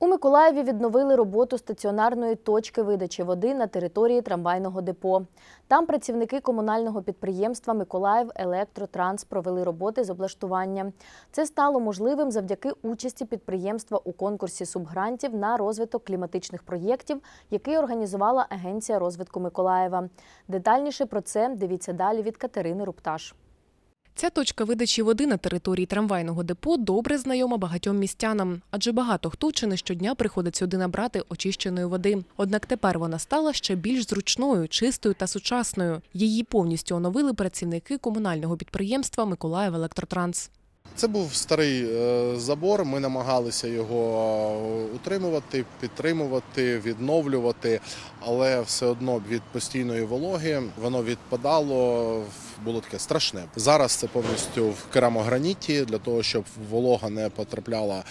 У Миколаєві відновили роботу стаціонарної точки видачі води на території трамвайного депо. Там працівники комунального підприємства Миколаїв Електротранс провели роботи з облаштування. Це стало можливим завдяки участі підприємства у конкурсі субгрантів на розвиток кліматичних проєктів, який організувала Агенція розвитку Миколаєва. Детальніше про це дивіться далі від Катерини Рупташ. Ця точка видачі води на території трамвайного депо добре знайома багатьом містянам, адже багато хто чи не щодня приходить сюди набрати очищеної води. Однак тепер вона стала ще більш зручною, чистою та сучасною. Її повністю оновили працівники комунального підприємства Миколаїв Електротранс. Це був старий е, забор. Ми намагалися його утримувати, підтримувати, відновлювати, але все одно від постійної вологи воно відпадало. Було таке страшне. Зараз це повністю в керамограніті для того, щоб волога не потрапляла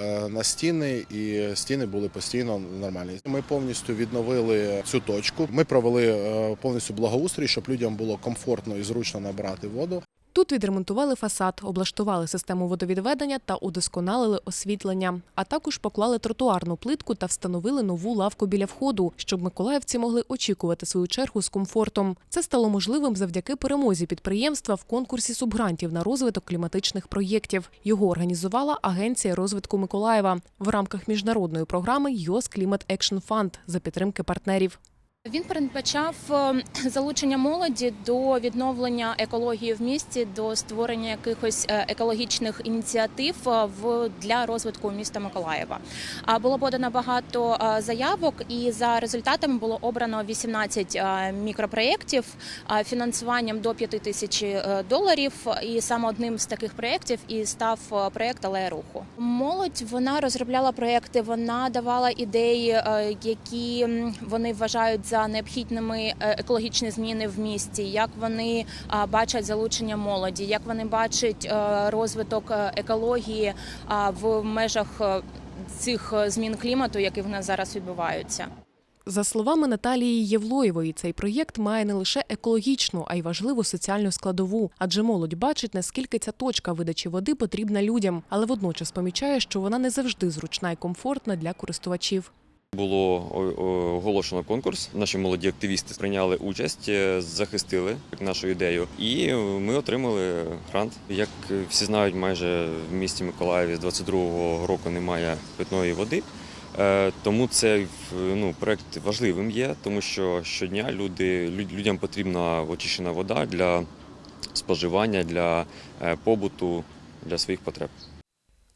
е, на стіни, і стіни були постійно нормальні. Ми повністю відновили цю точку. Ми провели е, повністю благоустрій, щоб людям було комфортно і зручно набирати воду. Тут відремонтували фасад, облаштували систему водовідведення та удосконалили освітлення, а також поклали тротуарну плитку та встановили нову лавку біля входу, щоб миколаївці могли очікувати свою чергу з комфортом. Це стало можливим завдяки перемозі підприємства в конкурсі субгрантів на розвиток кліматичних проєктів. Його організувала Агенція розвитку Миколаєва в рамках міжнародної програми «ЙОС Клімат Екшн Фанд за підтримки партнерів. Він передбачав е, залучення молоді до відновлення екології в місті, до створення якихось е, екологічних ініціатив е, для розвитку міста Миколаєва. Було подано багато заявок, і за результатами було обрано 18 е, мікропроєктів фінансуванням до 5 тисяч доларів. І саме одним з таких проєктів і став проєкт Алея руху. Молодь вона розробляла проєкти, вона давала ідеї, які вони вважають за необхідними е, екологічні зміни в місті, як вони бачать залучення молоді, як вони бачать е, розвиток е, екології в межах цих змін клімату, які в нас зараз відбуваються. За словами Наталії Євлоєвої, цей проєкт має не лише екологічну, а й важливу соціальну складову, адже молодь бачить, наскільки ця точка видачі води потрібна людям, але водночас помічає, що вона не завжди зручна і комфортна для користувачів. Було оголошено конкурс. Наші молоді активісти прийняли участь, е, захистили нашу ідею, і ми отримали грант. Як е, всі знають, майже в місті Миколаєві з 22-го року немає питної води. Е, Тому цей ну, проект важливим є, тому що щодня люди, людям потрібна очищена вода для споживання, для побуту, для своїх потреб.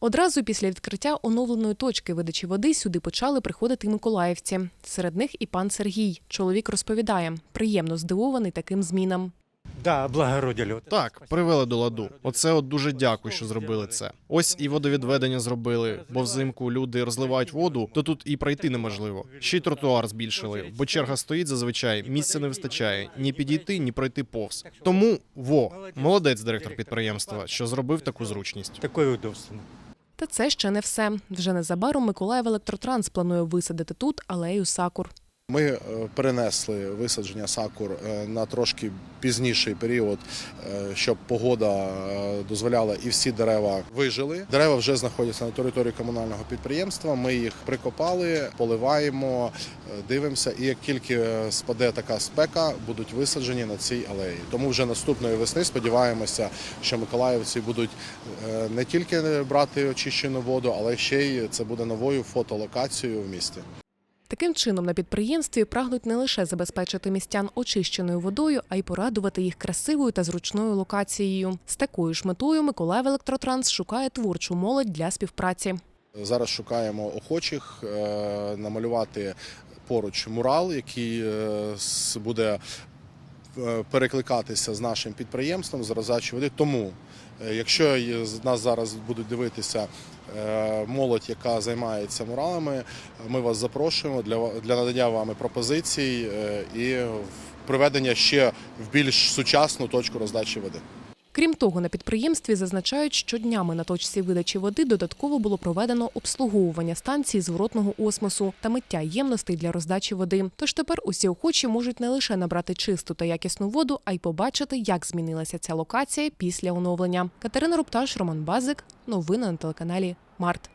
Одразу після відкриття оновленої точки видачі води сюди почали приходити миколаївці. Серед них і пан Сергій. Чоловік розповідає, приємно здивований таким змінам. Да, облагородили. Вот Так, привели до ладу. Оце от дуже дякую, що зробили це. Ось і водовідведення зробили, бо взимку люди розливають воду, то тут і пройти неможливо. Ще й тротуар збільшили, бо черга стоїть зазвичай, місця не вистачає ні підійти, ні пройти повз. Тому во молодець, директор підприємства, що зробив таку зручність. Такое удобство. Та це ще не все. Вже незабаром Миколаїв Електротранс планує висадити тут алею сакур. Ми е, перенесли висадження сакур е, на трошки пізніший період, е, щоб погода дозволяла і всі дерева вижили. Дерева вже знаходяться на території комунального підприємства. Ми їх прикопали, поливаємо, дивимося. І як тільки спаде така спека, будуть висаджені на цій алеї. Тому вже наступної весни сподіваємося, що миколаївці будуть не тільки брати очищену воду, але ще й це буде новою фотолокацією в місті. Таким чином на підприємстві прагнуть не лише забезпечити містян очищеною водою, а й порадувати їх красивою та зручною локацією. З такою ж метою Миколаїв Електротранс шукає творчу молодь для співпраці. Зараз шукаємо охочих е, намалювати поруч мурал, який е, буде перекликатися з нашим підприємством з роздачі води. Тому, е, якщо нас зараз будуть дивитися е, молодь, яка займається муралами, ми вас запрошуємо для, надання вами пропозицій е, і приведення ще в більш сучасну точку роздачі води. Крім того, на підприємстві зазначають, що днями на точці видачі води додатково було проведено обслуговування станції зворотного осмосу та миття ємностей для роздачі води. Тож тепер усі охочі можуть не лише набрати чисту та якісну воду, а й побачити, як змінилася ця локація після оновлення. Катерина Рупташ, Роман Базик. Новини на телеканалі Март.